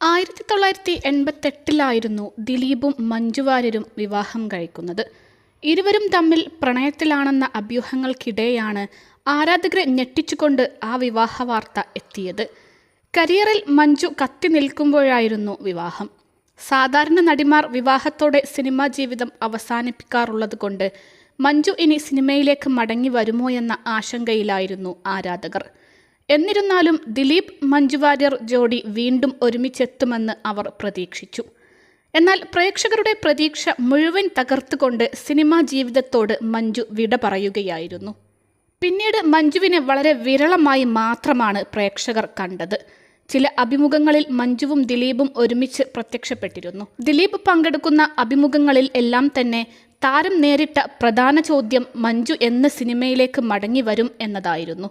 ആയിരത്തി തൊള്ളായിരത്തി എൺപത്തെട്ടിലായിരുന്നു ദിലീപും മഞ്ജുവാര്യരും വിവാഹം കഴിക്കുന്നത്. ഇരുവരും തമ്മിൽ പ്രണയത്തിലാണെന്ന അഭ്യൂഹങ്ങൾക്കിടെയാണ് ആരാധകരെ ഞെട്ടിച്ചുകൊണ്ട് ആ വിവാഹ വാർത്ത എത്തിയത്. കരിയറിൽ മഞ്ജു കത്തി നിൽക്കുമ്പോഴായിരുന്നു വിവാഹം. സാധാരണ നടിമാർ വിവാഹത്തോടെ സിനിമാ ജീവിതം അവസാനിപ്പിക്കാറുള്ളത് കൊണ്ട് മഞ്ജു ഇനി സിനിമയിലേക്ക് മടങ്ങി വരുമോ എന്ന ആശങ്കയിലായിരുന്നു ആരാധകർ. എന്നിരുന്നാലും ദിലീപ് മഞ്ജു വാര്യർ ജോഡി വീണ്ടും ഒരുമിച്ചെത്തുമെന്ന് അവർ പ്രതീക്ഷിച്ചു. എന്നാൽ പ്രേക്ഷകരുടെ പ്രതീക്ഷ മുഴുവൻ തകർത്തുകൊണ്ട് സിനിമാ ജീവിതത്തോട് മഞ്ജു വിട പറയുകയായിരുന്നു. പിന്നീട് മഞ്ജുവിനെ വളരെ വിരളമായി മാത്രമാണ് പ്രേക്ഷകർ കണ്ടത്. ചില അഭിമുഖങ്ങളിൽ മഞ്ജുവും ദിലീപും ഒരുമിച്ച് പ്രത്യക്ഷപ്പെട്ടിരുന്നു. ദിലീപ് പങ്കെടുക്കുന്ന അഭിമുഖങ്ങളിൽ എല്ലാം തന്നെ താരം നേരിട്ട പ്രധാന ചോദ്യം മഞ്ജു എന്ന സിനിമയിലേക്ക് മടങ്ങി വരും എന്നതായിരുന്നു.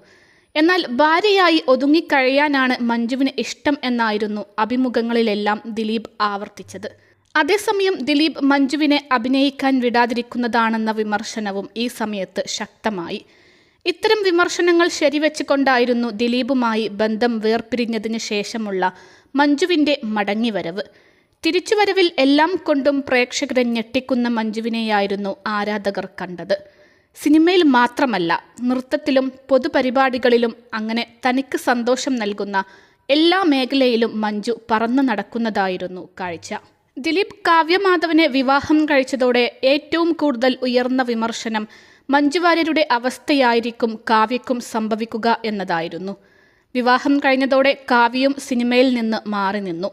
എന്നാൽ ഭാര്യയായി ഒതുങ്ങിക്കഴിയാനാണ് മഞ്ജുവിന് ഇഷ്ടം എന്നായിരുന്നു അഭിമുഖങ്ങളിലെല്ലാം ദിലീപ് ആവർത്തിച്ചത്. അതേസമയം ദിലീപ് മഞ്ജുവിനെ അഭിനയിക്കാൻ വിടാതിരിക്കുന്നതാണെന്ന വിമർശനവും ഈ സമയത്ത് ശക്തമായി. ഇത്തരം വിമർശനങ്ങൾ ശരിവെച്ചുകൊണ്ടായിരുന്നു ദിലീപുമായി ബന്ധം വേർപിരിഞ്ഞതിന് ശേഷമുള്ള മഞ്ജുവിന്റെ മടങ്ങിവരവ്. തിരിച്ചുവരവിൽ എല്ലാം കൊണ്ടും പ്രേക്ഷകരെ ഞെട്ടിക്കുന്ന മഞ്ജുവിനെയായിരുന്നു ആരാധകർ കണ്ടത്. സിനിമയിൽ മാത്രമല്ല നൃത്തത്തിലും പൊതുപരിപാടികളിലും അങ്ങനെ തനിക്ക് സന്തോഷം നൽകുന്ന എല്ലാ മേഖലയിലും മഞ്ജു പറന്നു നടക്കുന്നതായിരുന്നു കാഴ്ച. ദിലീപ് കാവ്യമാധവനെ വിവാഹം കഴിച്ചതോടെ ഏറ്റവും കൂടുതൽ ഉയർന്ന വിമർശനം മഞ്ജുവാര്യരുടെ അവസ്ഥയായിരിക്കും കാവ്യക്കും സംഭവിക്കുക എന്നതായിരുന്നു. വിവാഹം കഴിഞ്ഞതോടെ കാവ്യയും സിനിമയിൽ നിന്ന് മാറി നിന്നു.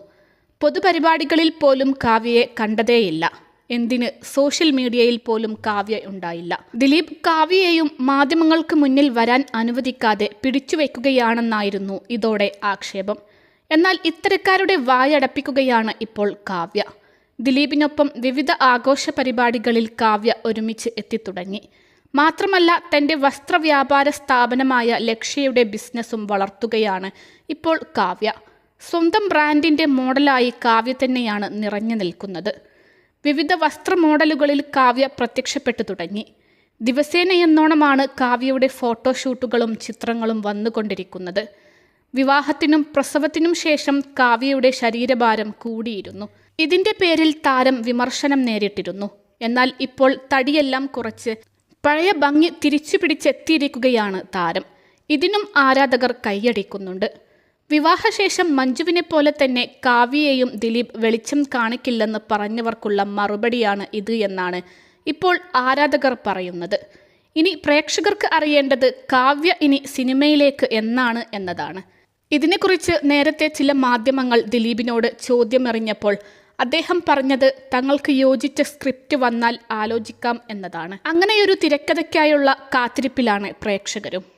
പൊതുപരിപാടികളിൽ പോലും കാവ്യയെ കണ്ടതേയില്ല. എന്തിന് സോഷ്യൽ മീഡിയയിൽ പോലും കാവ്യ ഉണ്ടായില്ല. ദിലീപ് കാവ്യയെയും മാധ്യമങ്ങൾക്ക് മുന്നിൽ വരാൻ അനുവദിക്കാതെ പിടിച്ചുവെക്കുകയാണെന്നായിരുന്നു ഇതോടെ ആക്ഷേപം. എന്നാൽ ഇത്തരക്കാരുടെ വായടപ്പിക്കുകയാണ് ഇപ്പോൾ കാവ്യ. ദിലീപിനൊപ്പം വിവിധ ആഘോഷ പരിപാടികളിൽ കാവ്യ ഒരുമിച്ച് എത്തിത്തുടങ്ങി. മാത്രമല്ല തന്റെ വസ്ത്രവ്യാപാര സ്ഥാപനമായ ലക്ഷ്യയുടെ ബിസിനസ്സും വളർത്തുകയാണ് ഇപ്പോൾ കാവ്യ. സ്വന്തം ബ്രാൻഡിന്റെ മോഡലായി കാവ്യ തന്നെയാണ് നിറഞ്ഞു നിൽക്കുന്നത്. വിവിധ വസ്ത്ര മോഡലുകളിൽ കാവ്യ പ്രത്യക്ഷപ്പെട്ടു തുടങ്ങി. ദിവസേന എന്നോണമാണ് കാവ്യയുടെ ഫോട്ടോഷൂട്ടുകളും ചിത്രങ്ങളും വന്നുകൊണ്ടിരിക്കുന്നത്. വിവാഹത്തിനും പ്രസവത്തിനും ശേഷം കാവ്യയുടെ ശരീരഭാരം കൂടിയിരുന്നു. ഇതിന്റെ പേരിൽ താരം വിമർശനം നേരിട്ടിരുന്നു. എന്നാൽ ഇപ്പോൾ തടിയെല്ലാം കുറച്ച് പഴയ ഭംഗി തിരിച്ചു പിടിച്ചെത്തിയിരിക്കുകയാണ് താരം. ഇതിനും ആരാധകർ കൈയടിക്കുന്നുണ്ട്. വിവാഹശേഷം മഞ്ജുവിനെ പോലെ തന്നെ കാവ്യയെയും ദിലീപ് വെളിച്ചം കാണിക്കില്ലെന്ന് പറഞ്ഞവർക്കുള്ള മറുപടിയാണ് ഇത് എന്നാണ് ഇപ്പോൾ ആരാധകർ പറയുന്നത്. ഇനി പ്രേക്ഷകർക്ക് അറിയേണ്ടത് കാവ്യ ഇനി സിനിമയിലേക്ക് എന്നാണ് എന്നതാണ്. ഇതിനെക്കുറിച്ച് നേരത്തെ ചില മാധ്യമങ്ങൾ ദിലീപിനോട് ചോദ്യമെറിഞ്ഞപ്പോൾ അദ്ദേഹം പറഞ്ഞത് തങ്ങൾക്ക് യോജിച്ച സ്ക്രിപ്റ്റ് വന്നാൽ ആലോചിക്കാം എന്നതാണ്. അങ്ങനെയൊരു തിരക്കഥയ്ക്കായുള്ള കാത്തിരിപ്പിലാണ് പ്രേക്ഷകരും.